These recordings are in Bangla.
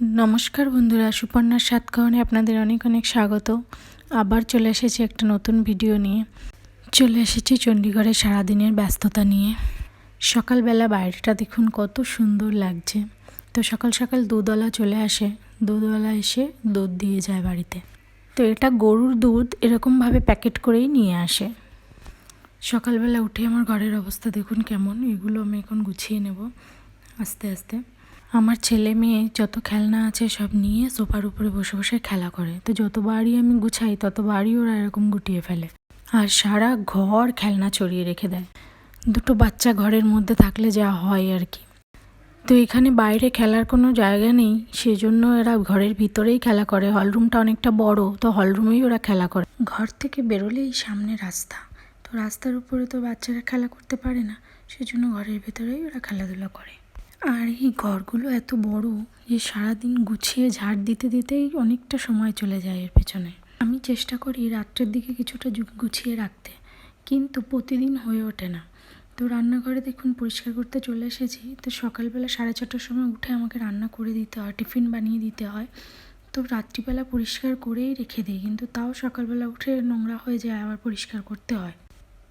নমস্কার বন্ধুরা, সুপর্ণার সাত খাওয়ানে আপনাদের অনেক অনেক স্বাগত। আবার চলে এসেছি একটা নতুন ভিডিও নিয়ে। চলে এসেছি চণ্ডীগড়ে সারাদিনের ব্যস্ততা নিয়ে। সকালবেলা বাইরেটা দেখুন কত সুন্দর লাগছে। তো সকাল সকাল দুধওয়ালা চলে আসে। দুধওয়ালা এসে দুধ দিয়ে যায় বাড়িতে। তো এটা গরুর দুধ এরকমভাবে প্যাকেট করেই নিয়ে আসে। সকালবেলা উঠে আমার ঘরের অবস্থা দেখুন কেমন। এগুলো আমি এখন গুছিয়ে নেব আস্তে আস্তে। আমার ছেলে মেয়ে যত খেলনা আছে সব নিয়ে সোফার উপরে বসে বসে খেলা করে। তো যতবারই আমি গুছাই ততবারই ওরা এরকম গুটিয়ে ফেলে। আর সারা ঘর খেলনা ছড়িয়ে রেখে দেয়। দুটো বাচ্চা ঘরের মধ্যে থাকলে যা হয় আর কি। তো এখানে বাইরে খেলার কোনো জায়গা নেই, সেজন্য এরা ঘরের ভিতরেই খেলা করে। হলরুমটা অনেকটা বড়, তো হলরুমেই ওরা খেলা করে। ঘর থেকে বেরোলেই সামনে রাস্তা। তো রাস্তার উপরে তো বাচ্চারা খেলা করতে পারে না, সেজন্য ঘরের ভেতরেই ওরা খেলাধুলা করে। আর এই ঘরগুলো এত বড় যে সারাদিন গুছিয়ে ঝাড় দিতে দিতেই অনেকটা সময় চলে যায় এর পেছনে। আমি চেষ্টা করি রাত্রের দিকে কিছুটা গুছিয়ে রাখতে, কিন্তু প্রতিদিন হয়ে ওঠে না। তো রান্নাঘরে দেখুন পরিষ্কার করতে চলে এসেছি। তো সকালবেলা সাড়ে ছটার সময় উঠে আমাকে রান্না করে দিতে হয়, টিফিন বানিয়ে দিতে হয়। তো রাত্রিবেলা পরিষ্কার করেই রেখে দিই, কিন্তু তাও সকালবেলা উঠে নোংরা হয়ে যায়, আবার পরিষ্কার করতে হয়।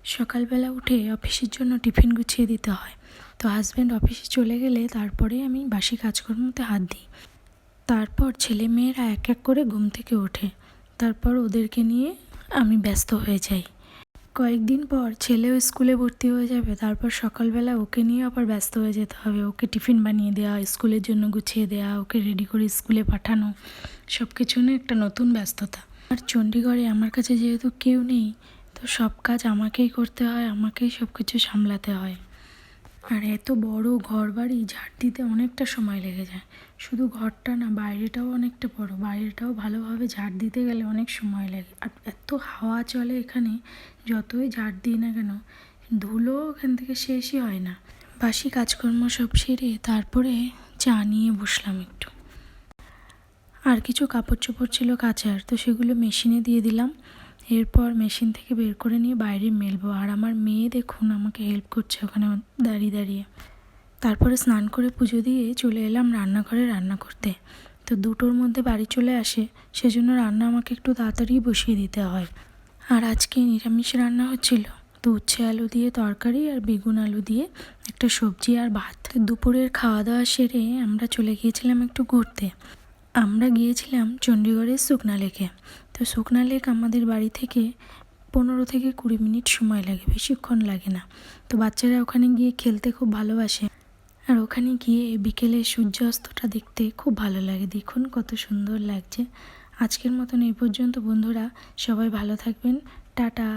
সকালবেলা উঠে অফিসের জন্য টিফিন গুছিয়ে দিতে হয়। তো হাজব্যান্ড অফিসে চলে গেলে তারপরে আমি বাসি কাজকর্মতে হাত দিই। তারপর ছেলে মেয়েরা এক এক করে ঘুম থেকে ওঠে। তারপর ওদেরকে নিয়ে আমি ব্যস্ত হয়ে যাই। কয়েকদিন পর ছেলেও স্কুলে ভর্তি হয়ে যাবে, তারপর সকালবেলা ওকে নিয়ে আবার ব্যস্ত হয়ে যেতে হবে। ওকে টিফিন বানিয়ে দেওয়া, স্কুলের জন্য গুছিয়ে দেওয়া, ওকে রেডি করে স্কুলে পাঠানো সব কিছু নিয়ে একটা নতুন ব্যস্ততা। আর চণ্ডীগড়ে আমার কাছে যেহেতু কেউ নেই তো সব কাজ আমাকেই করতে হয়, আমাকেই সব কিছু সামলাতে হয়। আর এত বড় ঘর বাড়ি ঝাড় দিতে অনেকটা সময় লেগে যায়। শুধু ঘরটা না, বাইরেটাও অনেকটা বড়। বাইরেটাও ভালোভাবে ঝাড় দিতে গেলে অনেক সময় লাগে। আর এত হাওয়া চলে এখানে, যতই ঝাড় দিই না কেন, ধুলো এখান থেকে শেষই হয় না। বাসি কাজকর্ম সব সেরে তারপরে চা নিয়ে বসলাম একটু। আর কিছু কাপড় চোপড় ছিল কাচার, তো সেগুলো মেশিনে দিয়ে দিলাম। এরপর মেশিন থেকে বের করে নিয়ে বাইরে মেলবো। আর আমার মেয়ে দেখুন আমাকে হেল্প করছে ওখানে দাঁড়িয়ে দাঁড়িয়ে। তারপরে স্নান করে পুজো দিয়ে চলে এলাম রান্নাঘরে রান্না করতে। তো দুটোর মধ্যে বাড়ি চলে আসে, সেজন্য রান্না আমাকে একটু তাড়াতাড়ি বসিয়ে দিতে হয়। আর আজকে নিরামিষ রান্না হচ্ছিল। তো উচ্ছে আলু দিয়ে তরকারি আর বেগুন আলু দিয়ে একটা সবজি আর ভাত। দুপুরের খাওয়া দাওয়া সেরে আমরা চলে গিয়েছিলাম একটু ঘুরতে। আমরা গিয়েছিলাম চণ্ডীগড়ের শুকনা লেকে। তো শুকনা লেক আমাদের বাড়ি থেকে পনেরো থেকে কুড়ি মিনিট সময় লাগে, বেশিক্ষণ লাগে না। তো বাচ্চারা ওখানে গিয়ে খেলতে খুব ভালোবাসে। আর ওখানে গিয়ে বিকেলে সূর্যাস্তটা দেখতে খুব ভালো লাগে। দেখুন কত সুন্দর লাগছে। আজকের মতন এই পর্যন্ত বন্ধুরা, সবাই ভালো থাকবেন। টাটা।